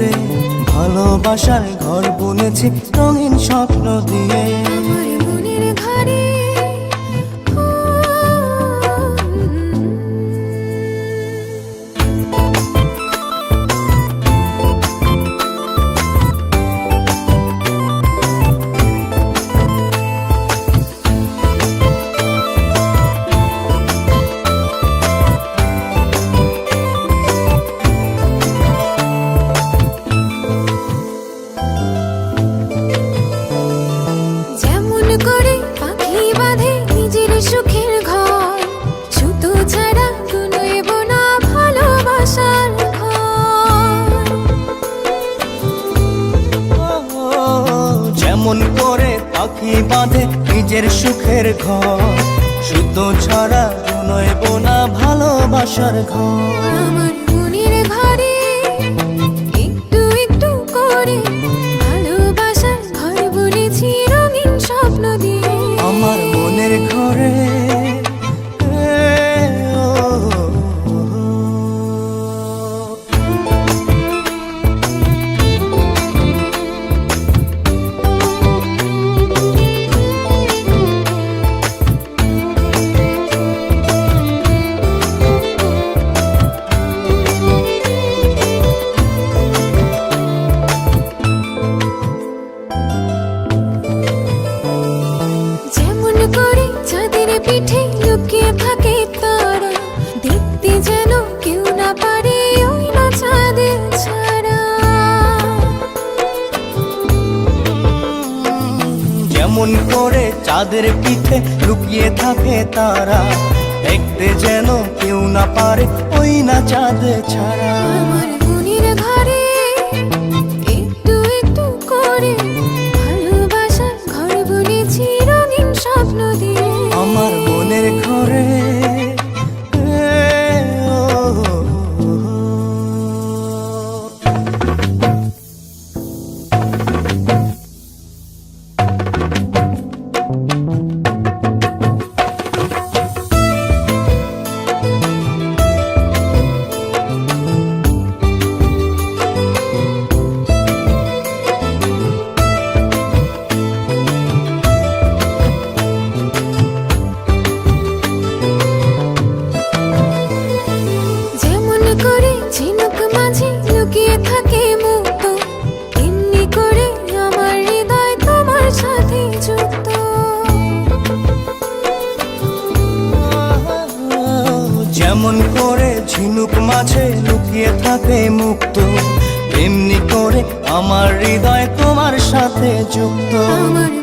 ঘরে ভালোবাসার ঘর বুনেছি রঙিন স্বপ্ন দিয়ে। ঘরে মন করে পাখি বাঁধে নিজের সুখের ঘর। শুদ্ধ ছাড়া নয় বোনা ভালোবাসার ঘর। আমার মনের ঘরে একটু একটু করে 것처럼. থাকে মুক্ত। এমনি করে আমার হৃদয় তোমার সাথে যুক্ত। আমার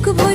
took a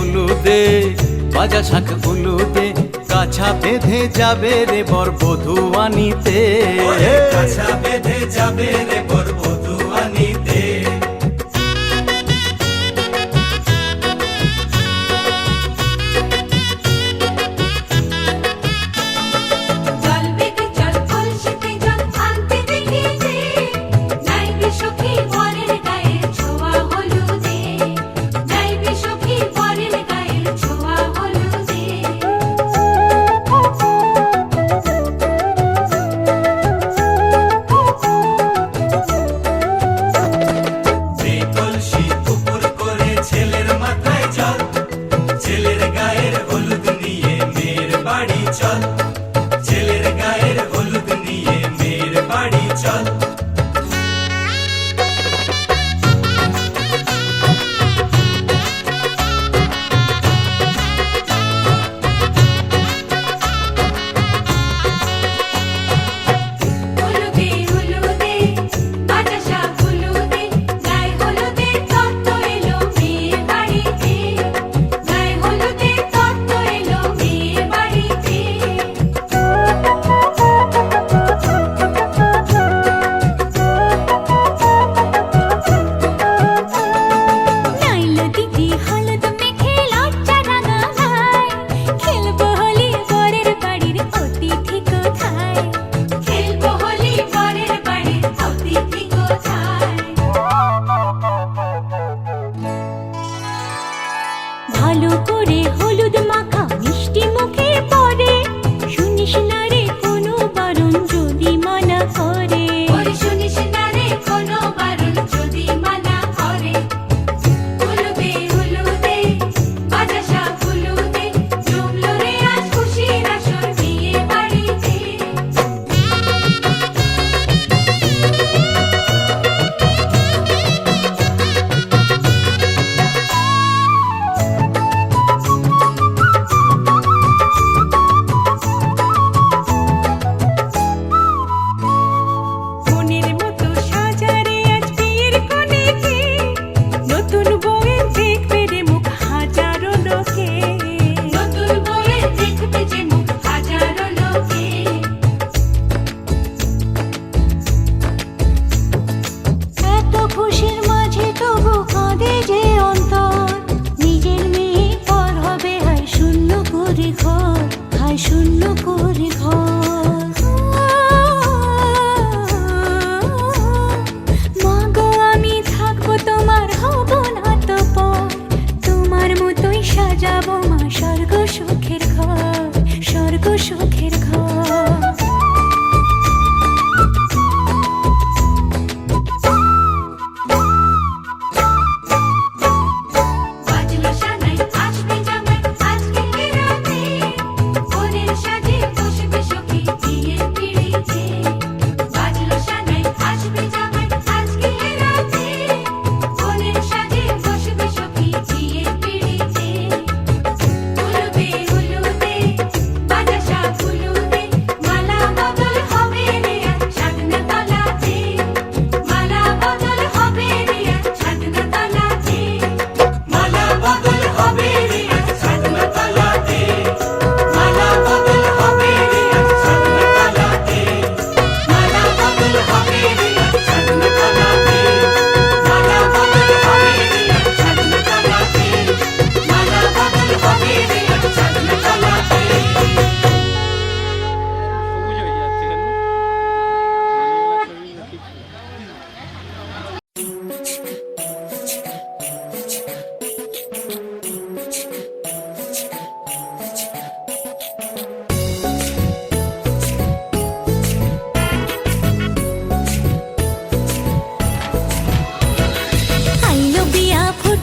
উলুদে, বাজা শাক উলুদে কাছা বেঁধে যাবে রে বর বধু আনিতে কাছা বেঁধে যাবে রে বর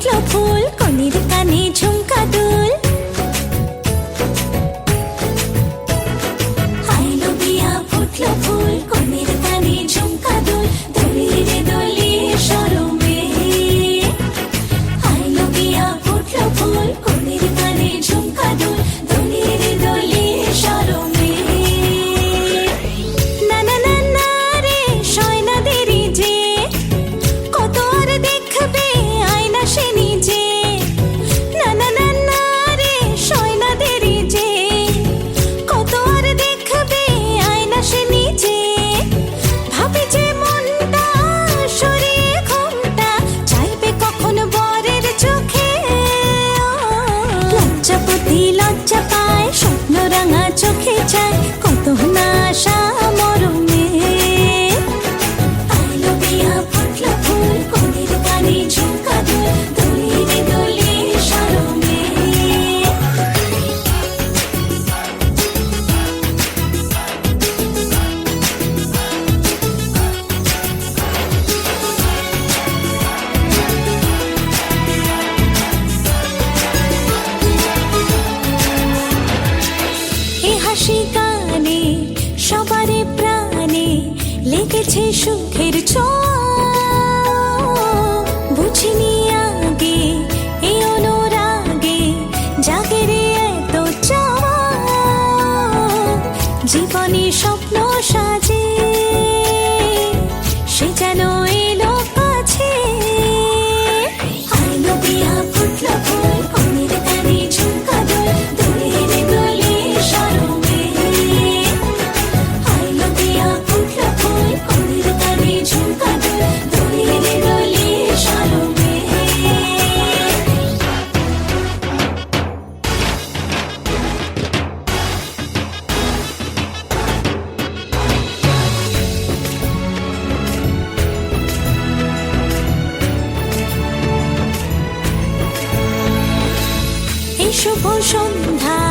ফুটলো এই শুভ সন্ধ্যা